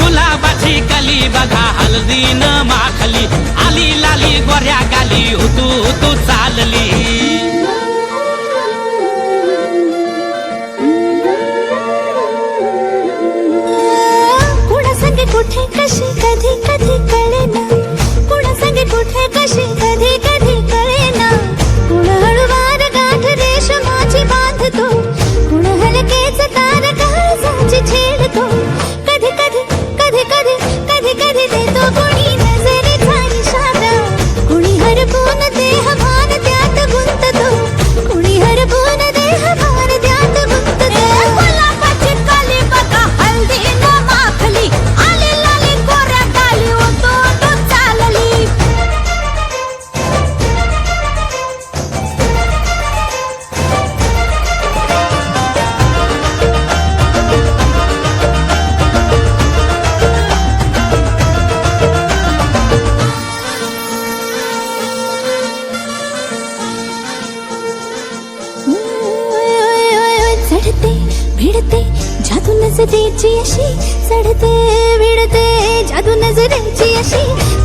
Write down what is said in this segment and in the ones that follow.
गुलाबाची कली बघा हलदीन माखली. आली लाली गोऱ्या गाली होतू होतू चालली. कुठे कशी कधी कधी कळे ना कुणा सांगे कुठे कशी अशी चढते विडते जादू नजरेची अशी.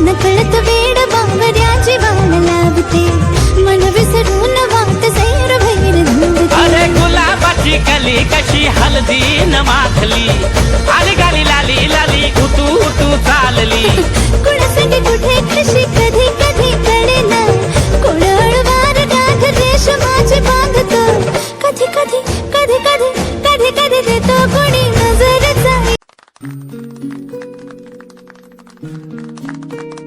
नकळत वेड बावऱ्या जीवान लाभते. मन विसरून वाट सैर भैर अरे गुलाबाची कली कशी हलदी न माखली. Música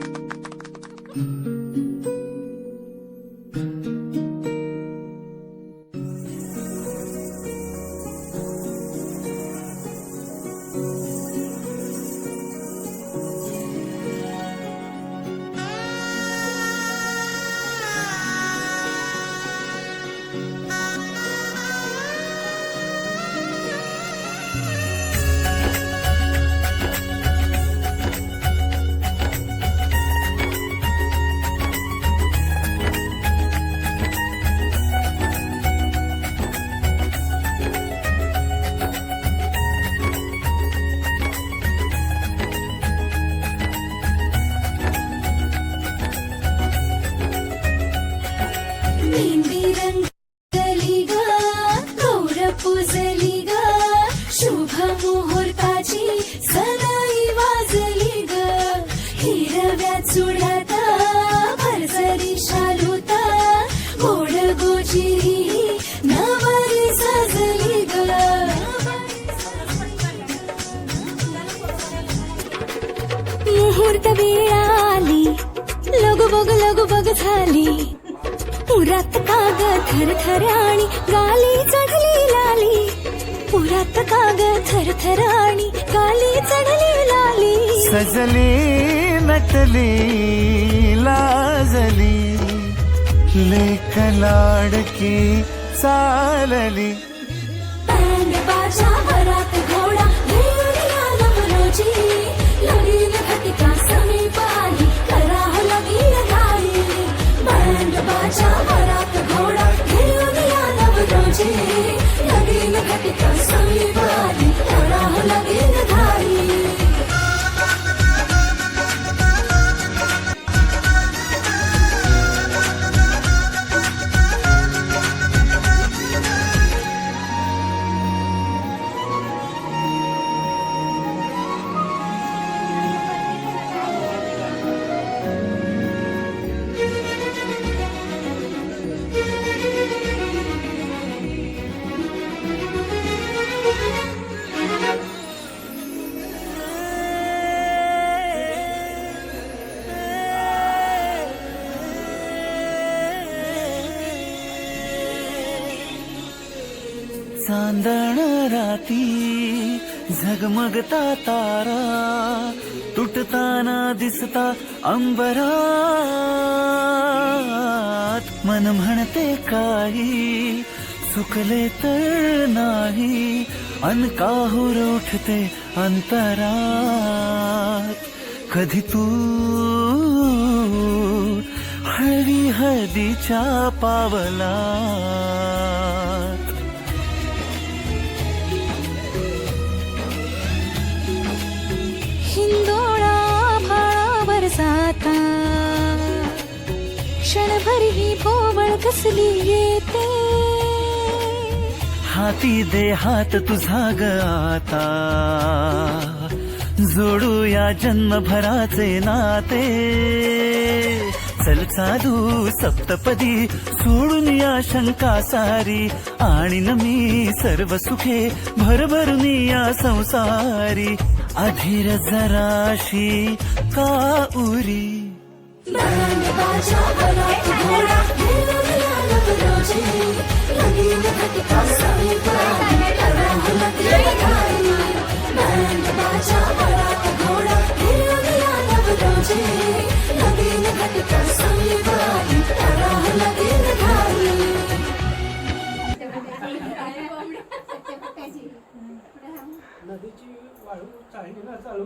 थर थर आणि गाली चढली लाली. पुरात काग थर थर आणि गाली चढली लाली. सजली नटली लाजली. लेक लाडकी चालली. वरात घोडा घटिका समीप आली करा घाई बँड बाजा Let me in the happy place. झगमगता तारा तुटताना दिसता अंबरात मन म्हणते काही चुकले तर नाही अनकाहूर उठते अंतरात. कधी तू हळदी हळदीच्या पावला भर ही भोवळ कसली येते? हाती दे हात तुझा ग आता. जोडूया जन्मभराचे नाते. चल साधू सप्तपदी सोडून या शंका सारी आणि न मी सर्व सुखे भरभरून या संसारी. अधीर जराशी का उरी? नदीची वाळू चाळणीला चालू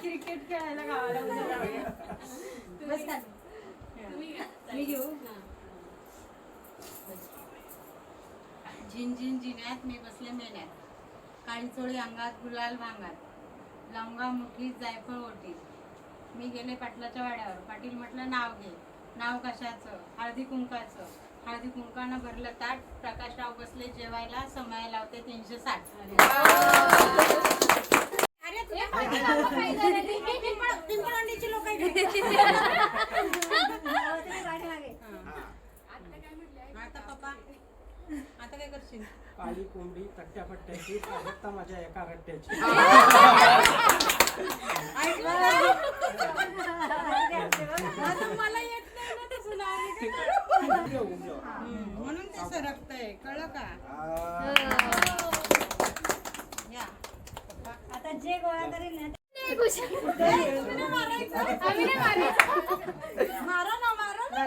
क्रिकेट खेळायला गावाला मी घेऊ झिन झिन झिन्यात मी बसले मेल्यात. काळीचोळी अंगात गुलाल भांगात लवंगा मुठी जायफळ ओटी. मी गेले पाटलाच्या वाड्यावर. पाटील म्हटलं नाव घे. नाव कशाचं? हळदी कुंकाचं. हळदी कुंकानं भरलं ताट प्रकाशराव बसले जेवायला समय लावते तीनशे साठ आता पप्पा आता काय करशील काळी कोंबडी तट्ट्या पट्ट्याची आवडता माझ्या एका रट्ट्याची आता मला म्हणून ते सरकतंय कळलं का? या. आता जे गोळा करेल ना मारा ना मारा ना.